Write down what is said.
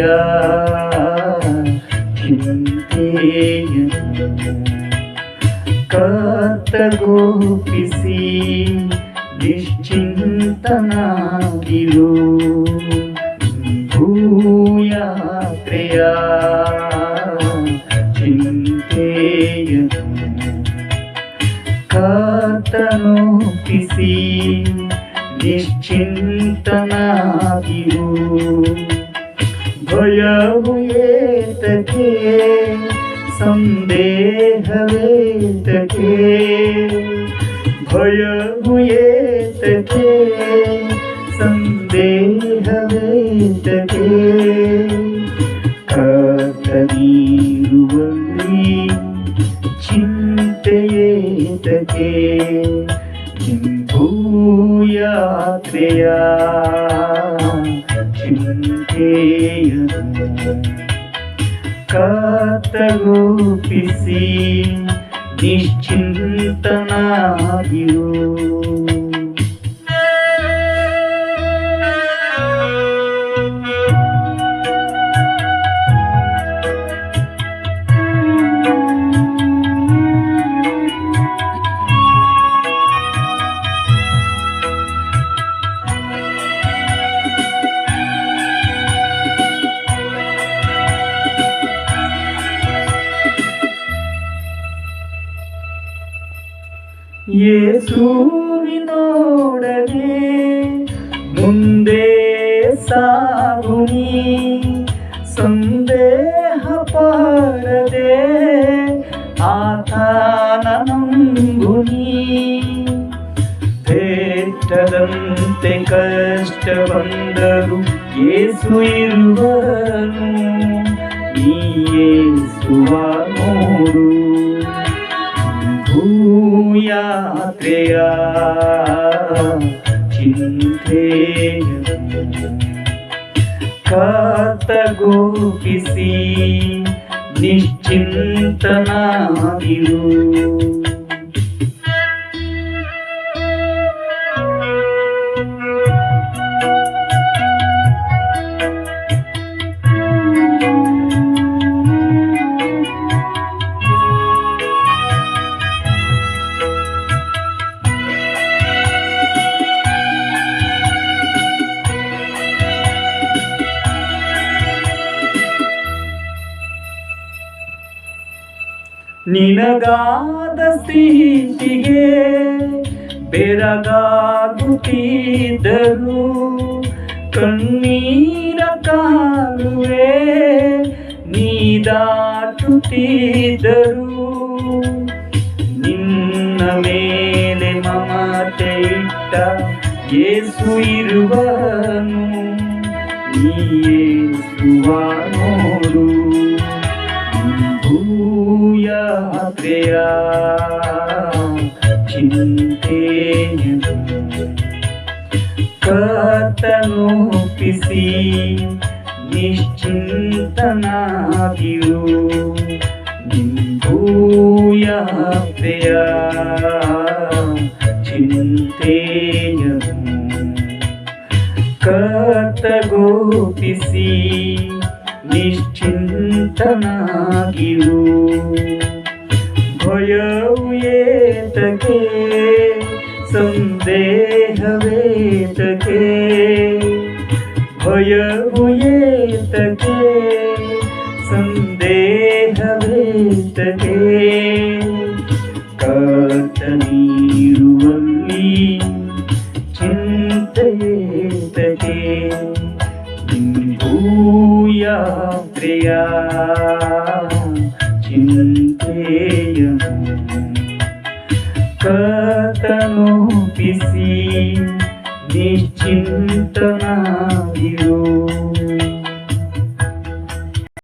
హాలూయా కాతగోపిసి నిశ్చింతనాదిలో భూయాత్రయా చింతేయ కాతనోపిసి నిశ్చింతనాదిలో ಏತಕ್ಕೆ ಸಂದೇಹವೇತಕ್ಕೆ ಭಯವು ಏತಕ್ಕೆ ಸಂದೇಹವೇತಕ್ಕೆ ಕರ್ತನೀರುವಲ್ಲಿ ಚಿಂತೆಯೇತಕ್ಕೆ ಭೂಯಾತ್ರೆಯ ಚಿಂತೆಯನು ಕರ್ತಗೋಪಿಸಿ ನಿಶ್ಚಿಂತನಾಗಿರು ಯೇಸುವಿನೋಡನೆ ಮುಂದೆ ಸಾಗುನಿ ಸಂದೇಹ ಪಾರದೆ ಆತನ ನಂಬುನಿ ಬೆಟ್ಟದಂತೆ ಕಷ್ಟ ಬಂದರು ಯೇಸು ಇರುವನು ಈ ಯೇಸುವ ನೋಡು భూయాత్రయా చింతేయము. కర్తగోపిసి నిశ్చింతనాదిరు ನಿನಗಾದ ಸ್ಥಿತಿಗೆ ಬೆರಗಾಗುತ್ತಿದ್ದರು ಕಣ್ಣೀರ ಕಾಲುವೆ ನೀದಾಟುತ್ತಿದ್ದರು ನಿನ್ನ ಮೇಲೆ ಮಮತೆ ಇಟ್ಟ ಏಸು ಇರುವನು ನೀ ಏಸುವ ನೋಡು. ಶ್ರೀಯಾ ಚಿಂತೆಯನು ಕರ್ತನೂಪಿಸಿ ನಿಶ್ಚಿಂತನಾಗಿಯು ನಿಂಬೂಯಾಪ್ತೆಯ ಚಿಂತೆಯನು. ಕರ್ತಗೋಪಿಸಿ ನಿಶ್ಚಿಂತನಾಗಿಯೂ పోయావు ఏంతకే సందేహవేతకే పోయావు ఏంతకే సందేహవేతకే కాట నీరువల్లి చింతయేతకే భూయాత్రియా చింతేయము కతను పిసి నిశ్చింతనాదిలో